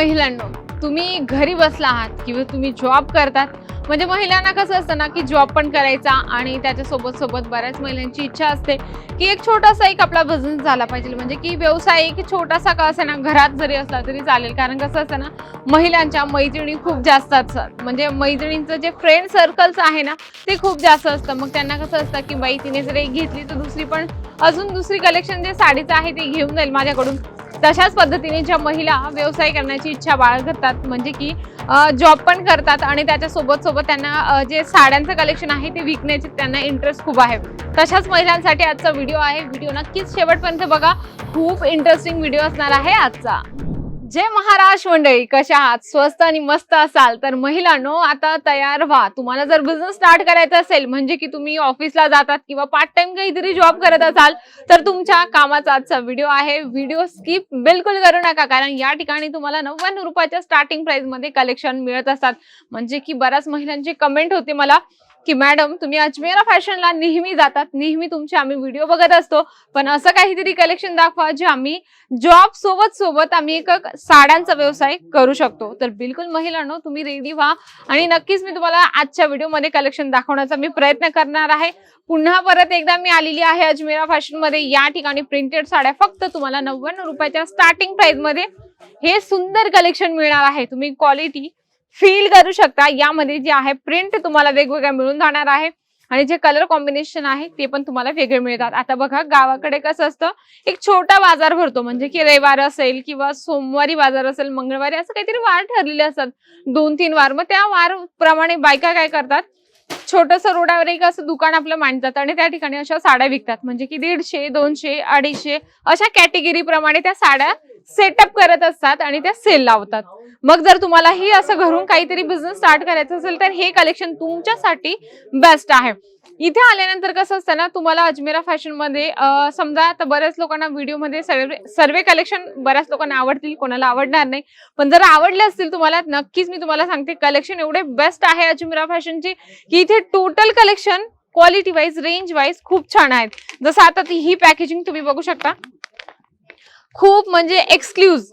महिलांनो तुम्ही घरी बसला आहात किंवा तुम्ही जॉब करतात म्हणजे महिलांना कसं असतं ना की जॉब पण करायचा आणि त्याच्यासोबत सोबत बऱ्याच महिलांची इच्छा असते की एक छोटासा एक आपला बिझनेस झाला पाहिजे. म्हणजे की व्यवसाय एक छोटासा का असे ना घरात जरी असला तरी चालेल. कारण कसं असतं ना महिलांच्या मैत्रिणी खूप जास्त असतात. म्हणजे मैत्रिणींचं जे फ्रेंड सर्कल्स आहे ना ते खूप जास्त असतं. मग त्यांना कसं असतं की बाई तिने जर एक घेतली तर दुसरी पण अजून दुसरी कलेक्शन जे साडीचं आहे ते घेऊन जाईल माझ्याकडून. तशाच पद्धतीने ज्या महिला व्यवसाय करण्याची इच्छा बाळगतात म्हणजे की जॉब पण करतात आणि त्याच्यासोबत सोबत त्यांना जे साड्यांचं कलेक्शन आहे ते विकण्याचे त्यांना इंटरेस्ट खूप आहे. तशाच महिलांसाठी आजचा व्हिडिओ आहे. व्हिडिओ नक्कीच शेवटपर्यंत बघा. खूप इंटरेस्टिंग व्हिडिओ असणार आहे आजचा. जय महाराष्ट्र मंडळी कशा आहात? स्वस्त आणि मस्त असाल तर महिलांनो आता तयार व्हा. तुम्हाला जर बिझनेस स्टार्ट करायचा असेल म्हणजे की तुम्ही ऑफिसला जातात किंवा पार्ट टाइम काहीतरी जॉब करत असाल तर तुमच्या कामाचा आजचा व्हिडिओ आहे. व्हिडिओ स्किप बिलकुल करू नका कारण या ठिकाणी तुम्हाला नव्याण्णव रुपयाच्या स्टार्टिंग प्राइसमध्ये कलेक्शन मिळत असतात. म्हणजे की बऱ्याच महिलांची कमेंट होती मला की मॅडम तुम्ही अजमेरा फॅशनला नेहमी जातात. नेहमी तुमचे आम्ही व्हिडिओ बघत असतो. पण असं काहीतरी कलेक्शन दाखवा जे आम्ही जॉब सोबत सोबत आम्ही एक साड्यांचा व्यवसाय करू शकतो. तर बिलकुल महिलांनो तुम्ही रेडी व्हा. आणि नक्कीच मी तुम्हाला आजच्या व्हिडिओमध्ये कलेक्शन दाखवण्याचा मी प्रयत्न करणार आहे. पुन्हा परत एकदा मी आलेली आहे अजमेरा फॅशनमध्ये या ठिकाणी प्रिंटेड साड्या फक्त तुम्हाला नव्याण्णव रुपयाच्या स्टार्टिंग प्राइसमध्ये हे सुंदर कलेक्शन मिळणार आहे. तुम्ही क्वालिटी फील करू शकता. यामध्ये जे आहे प्रिंट तुम्हाला वेगवेगळ्या मिळून जाणार आहे. आणि जे कलर कॉम्बिनेशन आहे ते पण तुम्हाला वेगळे मिळतात. आता बघा गावाकडे कसं असतं एक छोटा बाजार भरतो. म्हणजे की रविवार असेल किंवा सोमवारी बाजार असेल मंगळवारी असं काहीतरी वार ठरलेले असतात. दोन तीन वार. मग त्या वार प्रमाणे बायका काय करतात छोटस रोडावर एक असं दुकान आपलं मांडतात आणि त्या ठिकाणी अशा साड्या विकतात. म्हणजे की दीडशे दोनशे अडीचशे अशा कॅटेगरी प्रमाणे त्या साड्या सेटअप करत असतात आणि त्या सेल लावतात. मग जर तुम्हालाही असं घरून काहीतरी बिझनेस स्टार्ट करायचं असेल तर हे कलेक्शन तुमच्यासाठी बेस्ट आहे. इथे आल्यानंतर कसं असतं ना तुम्हाला अजमेरा फॅशनमध्ये समजा आता बऱ्याच लोकांना व्हिडिओमध्ये सर्वे सर्वे कलेक्शन बऱ्याच लोकांना आवडतील कोणाला आवडणार नाही. पण जर आवडले असतील तुम्हाला नक्कीच मी तुम्हाला सांगते कलेक्शन एवढे बेस्ट आहे अजमेरा फॅशनचे की इथे total collection quality wise range wise खूप छान आहेत. जसं आता ती ही पॅकेजिंग तुम्ही बघू शकता. खूप म्हणजे एक्सक्लूज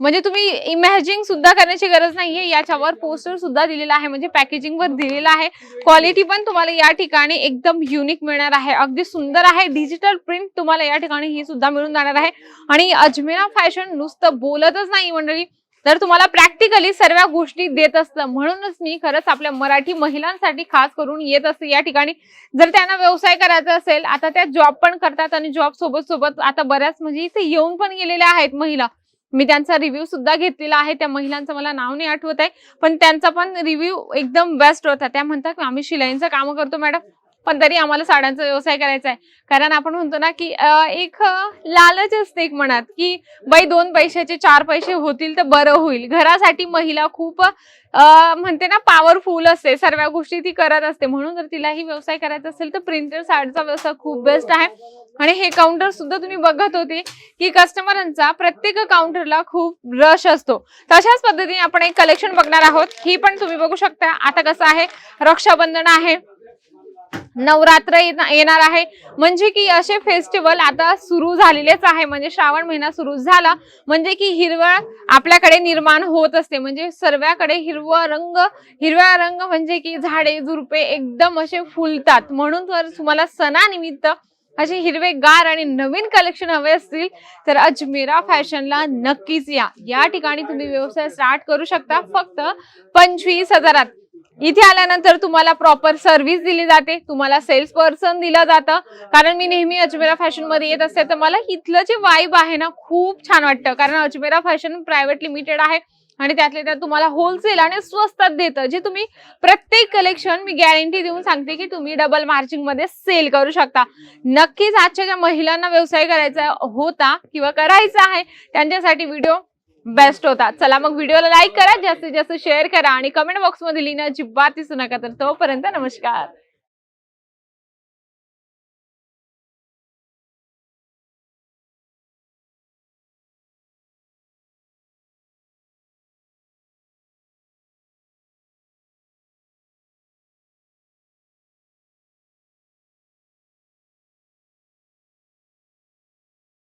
म्हणजे तुम्ही इमॅजिंग सुद्धा करण्याची गरज नाहीये. याच्यावर पोस्टर सुद्धा दिलेला आहे. म्हणजे पॅकेजिंग वर दिलेला आहे. क्वालिटी पण तुम्हाला या ठिकाणी एकदम युनिक मिळणार आहे. अगदी सुंदर आहे. डिजिटल प्रिंट तुम्हाला या ठिकाणी ही सुद्धा मिळून जाणार आहे. आणि अजमेरा फॅशन नुसतं बोलतच नाही मंडळी. तर तुम्हाला प्रॅक्टिकली सर्व गोष्टी देत असतं. म्हणूनच मी खरंच आपल्या मराठी महिलांसाठी खास करून येत असते या ठिकाणी. जर त्यांना व्यवसाय करायचा असेल आता त्या जॉब पण करतात आणि जॉब सोबत सोबत आता बऱ्याच म्हणजे इथे येऊन पण गेलेल्या आहेत महिला. मी त्यांचा रिव्ह्यू सुद्धा घेतलेला आहे. त्या महिलांचं मला नाव नाही आठवत आहे. पण त्यांचा पण रिव्ह्यू एकदम बेस्ट होता. त्या म्हणतात आम्ही शिलाईंचं काम करतो मॅडम पण तरी आम्हाला साड्यांचा व्यवसाय करायचा आहे. कारण आपण म्हणतो ना की एक लालच असते एक मनात की बाई दोन पैशाचे चार पैसे होतील तर बरं होईल. घरासाठी महिला खूप म्हणते ना पॉवरफुल असते. सर्व गोष्टी ती करत असते. म्हणून जर तिलाही व्यवसाय करायचा असेल तर प्रिंटेड साडीचा व्यवसाय खूप बेस्ट आहे. आणि हे काउंटर सुद्धा तुम्ही बघत होते की कस्टमरांचा प्रत्येक काउंटरला खूप रश असतो. तशाच पद्धतीने आपण एक कलेक्शन बघणार आहोत. ही पण तुम्ही बघू शकता. आता कसं आहे? रक्षाबंधन आहे. नवरात्र येणार आहे. म्हणजे की असे फेस्टिवल आता सुरू झालेलेच आहे. म्हणजे श्रावण महिना सुरू झाला. म्हणजे की हिरवळ आपल्याकडे निर्माण होत असते. म्हणजे सर्वाकडे हिरवा रंग हिरव्या रंग म्हणजे की झाडे झुडपे एकदम असे फुलतात. म्हणून तर तुम्हाला सणानिमित्त असे हिरवे गार आणि नवीन कलेक्शन हवे असतील तर अजमेरा फॅशनला नक्कीच या. या ठिकाणी तुम्ही व्यवसाय स्टार्ट करू शकता. फक्त पंचवीस हजारात. इथे आल्यानंतर तुम्हाला प्रॉपर सर्व्हिस दिली जाते. तुम्हाला सेल्स पर्सन दिलं जातं. कारण मी नेहमी अजमेरा फॅशनमध्ये येत असते तर मला इथलं जे वाईब आहे ना खूप छान वाटतं. कारण अजमेरा फॅशन प्रायव्हेट लिमिटेड आहे. आणि त्यातले त्यात तुम्हाला होलसेल आणि स्वस्तात देतं जे तुम्ही प्रत्येक कलेक्शन मी गॅरंटी देऊन सांगते की तुम्ही डबल मार्जिंगमध्ये सेल करू शकता. नक्कीच आजच्या ज्या महिलांना व्यवसाय करायचा होता किंवा करायचा आहे त्यांच्यासाठी व्हिडिओ बेस्ट होता. चला मग व्हिडिओला लाईक करा जास्तीत जास्त शेअर करा आणि कमेंट बॉक्समध्ये लिहिणं अजिबात दिसू नका तर तोपर्यंत नमस्कार.